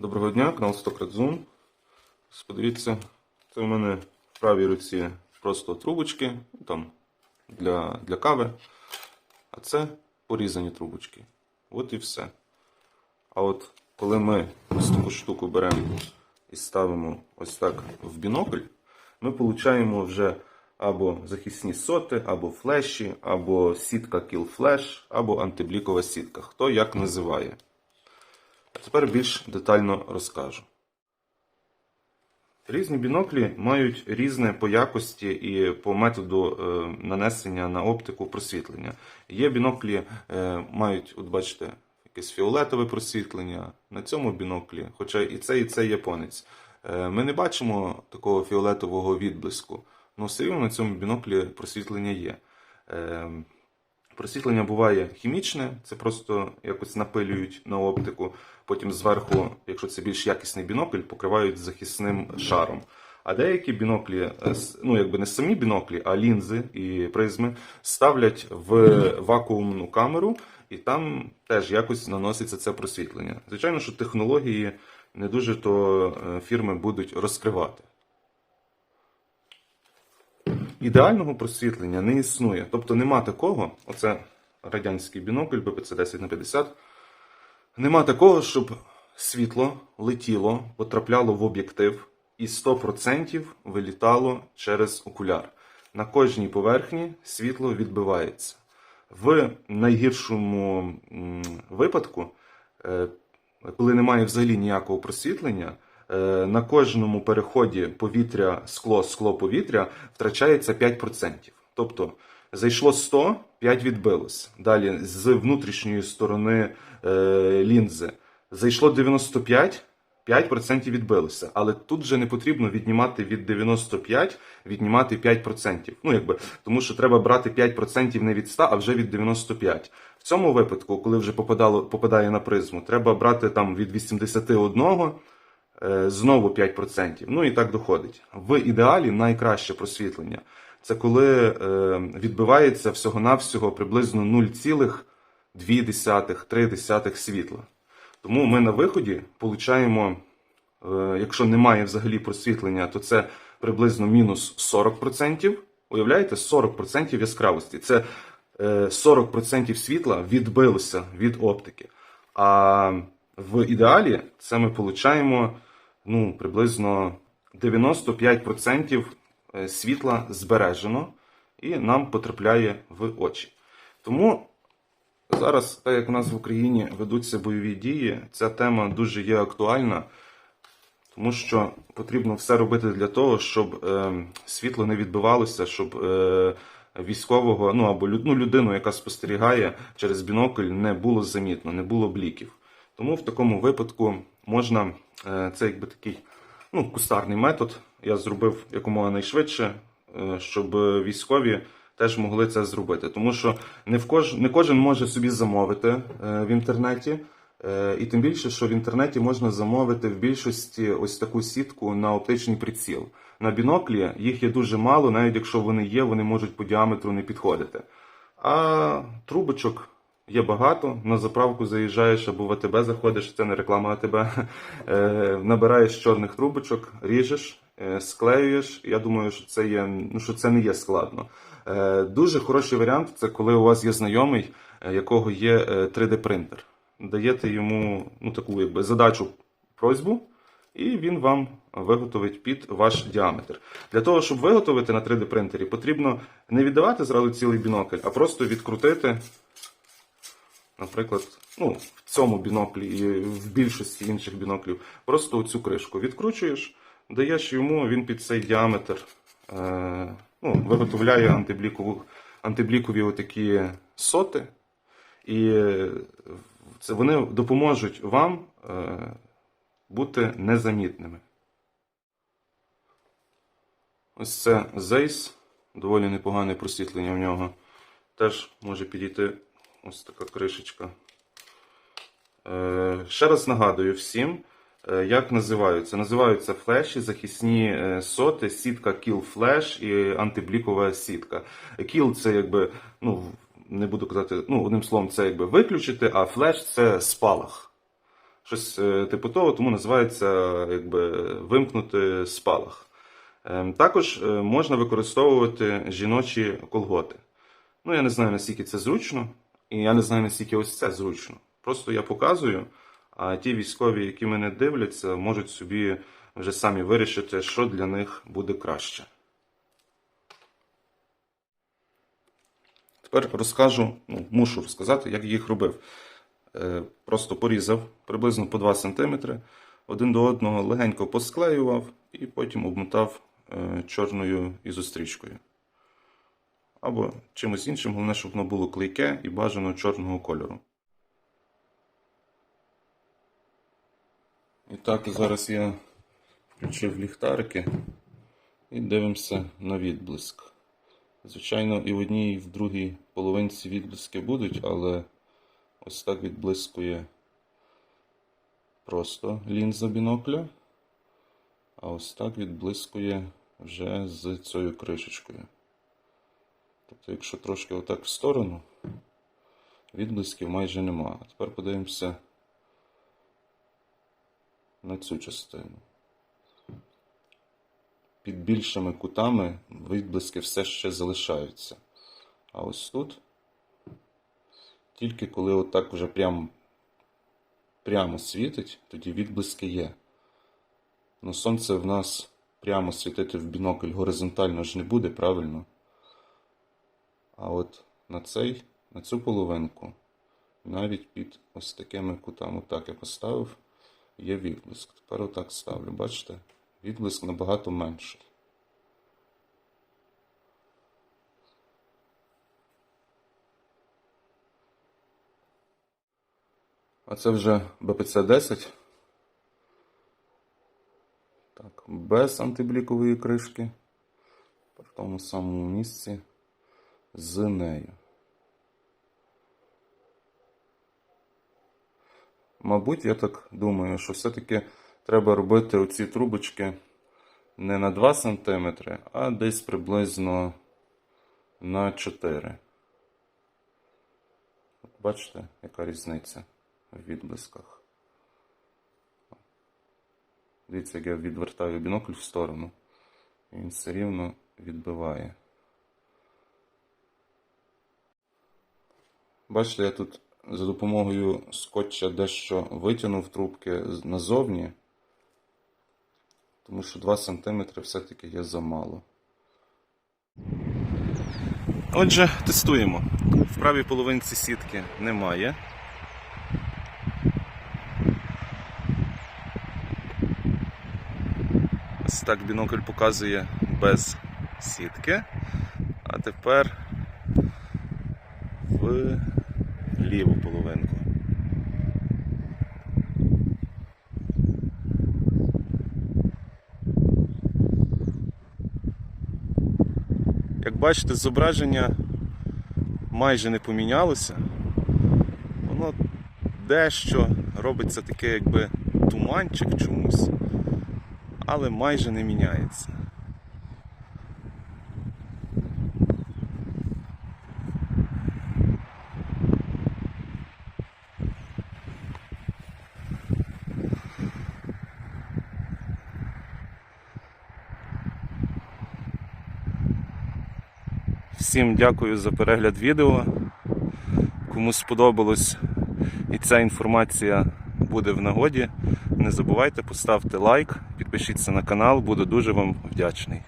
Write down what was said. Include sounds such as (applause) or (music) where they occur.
Доброго дня, канал Стократ Zoom. Ось Подивіться, це у мене в правій руці просто трубочки там, для, для кави, а це порізані трубочки. От і все. А от коли ми ось таку штуку беремо і ставимо ось так в бінокль, ми отримуємо вже або захисні соти, або флеші, або сітка Kill Flash, або антиблікова сітка. Хто як називає. Тепер більш детально розкажу. Різні біноклі мають різне по якості і по методу е, нанесення на оптику просвітлення. Є біноклі, е, мають, от бачите, якесь фіолетове просвітлення. На цьому біноклі, хоча і це, і це японець. Е, ми не бачимо такого фіолетового відблиску, але все рівно на цьому біноклі просвітлення є. Просвітлення буває хімічне, це просто якось напилюють на оптику. Потім зверху, якщо це більш якісний бінокль, покривають захисним шаром. А деякі біноклі, е, ну якби не самі біноклі, а лінзи і призми ставлять в вакуумну камеру, і там теж якось наноситься це просвітлення. Звичайно, що технології не дуже то е, фірми будуть розкривати. Ідеального просвітлення не існує. Тобто нема такого, оце радянський бінокль БПЦ 10 на 50, нема такого, щоб світло летіло, потрапляло в об'єктив і 100% вилітало через окуляр. На кожній поверхні світло відбивається. В найгіршому випадку, е, коли немає взагалі ніякого просвітлення, на кожному переході повітря, скло, скло повітря втрачається 5%. Тобто зайшло 100, 5 відбилось. Далі з внутрішньої сторони е, лінзи зайшло 95, 5% відбилося. Але тут вже не потрібно віднімати від 95, віднімати 5%. Ну, якби, тому що треба брати 5% не від 100, а вже від 95. В цьому випадку, коли вже попадало, попадає на призму, треба брати там від 81, е, знову 5%. Ну і так доходить. В ідеалі найкраще просвітлення. Це коли е, відбивається всього-навсього приблизно 0,2-3 світла. Тому ми на виході получаємо, е, якщо немає взагалі просвітлення, то це приблизно мінус 40%. Уявляєте, 40% яскравості. Це е, 40% світла відбилося від оптики. А в ідеалі це ми получаємо ну, приблизно 95% е, світла збережено і нам потрапляє в очі. Тому зараз, так як у нас в Україні ведуться бойові дії, ця тема дуже є актуальна, тому що потрібно все робити для того, щоб е, світло не відбивалося, щоб е, військового, ну або ну, людину, яка спостерігає через бінокль, не було замітно, не було бліків. Тому в такому випадку можна, е, це якби такий ну, кустарний метод. Я зробив якомога найшвидше, е, щоб військові теж могли це зробити. Тому що не, в кож... не кожен може собі замовити е, в інтернеті. І тим більше, що в інтернеті можна замовити в більшості ось таку сітку на оптичний приціл. На біноклі їх є дуже мало, навіть якщо вони є, вони можуть по діаметру не підходити. А трубочок є багато. На заправку заїжджаєш або в АТБ заходиш, це не реклама АТБ. (laughs) Е, Набираєш чорних трубочок, ріжеш, е, склеюєш. Я думаю, що це є, ну що це не є складно. Е, Дуже хороший варіант це коли у вас є знайомий, якого є 3D принтер. Даєте йому ну, таку якби, задачу, просьбу, і він вам виготовить під ваш діаметр. Для того, щоб виготовити на 3D принтері, потрібно не віддавати зразу цілий бінокль, а просто відкрутити, наприклад, ну, в цьому біноклі і в більшості інших біноклів, просто оцю кришку відкручуєш, даєш йому, він під цей діаметр е, ну, виготовляє антиблікову, антиблікові отакі соти. І е, це вони допоможуть вам е, бути незамітними. Ось це Zeiss, доволі непогане просвітлення в нього. Теж може підійти ось така кришечка. Е, ще раз нагадую всім, е, як називаються. Називаються флеші, захисні е, соти, сітка Kill Flash і антиблікова сітка. Kill це якби, ну, не буду казати, ну, одним словом, це якби виключити, а флеш це спалах. щось типу того, тому називається якби вимкнути спалах. Також можна використовувати жіночі колготи. Ну, я не знаю, наскільки це зручно, і я не знаю, наскільки ось це зручно. Просто я показую, а ті військові, які мене дивляться, можуть собі вже самі вирішити, що для них буде краще. Тепер розкажу, ну, мушу розказати, як їх робив. Е, Просто порізав приблизно по 2 см, один до одного легенько посклеював і потім обмотав е, чорною ізострічкою. Або чимось іншим, головне, щоб воно було клейке і бажано чорного кольору. І так, зараз я включив ліхтарики і дивимося на відблиск. Звичайно, і в одній, і в другій половинці відблиски будуть, але ось так відблискує просто лінза бінокля. А ось так відблискує вже з цією кришечкою. Тобто, якщо трошки отак в сторону, відблисків майже нема. А тепер подивимося на цю частину. Під більшими кутами відблиски все ще залишаються. А ось тут, тільки коли отак вже прям, прямо світить, тоді відблиски є. Ну, сонце в нас прямо світити в бінокль горизонтально ж не буде, правильно? А от на цей, на цю половинку, навіть під ось такими кутами, отак я поставив, є відблиск. Тепер отак ставлю, бачите? Відблиск набагато менший. А це вже БПЦ-10. Так, без антиблікової кришки. В тому самому місці з нею. Мабуть, я так думаю, що все-таки треба робити оці трубочки не на 2 см, а десь приблизно на 4. От Бачите, яка різниця в відблисках. Дивіться, як я відвертаю бінокль в сторону, і він все рівно відбиває. Бачите, я тут за допомогою скотча дещо витягнув трубки назовні, тому що 2 см все-таки є замало. Отже, тестуємо. В правій половинці сітки немає. Ось так бінокль показує без сітки. А тепер в ліву половинку. Як бачите, зображення майже не помінялося. Воно дещо робиться таке, якби туманчик чомусь, але майже не міняється. Всім дякую за перегляд відео. Кому сподобалось і ця інформація буде в нагоді, не забувайте поставити лайк, підпишіться на канал, буду дуже вам вдячний.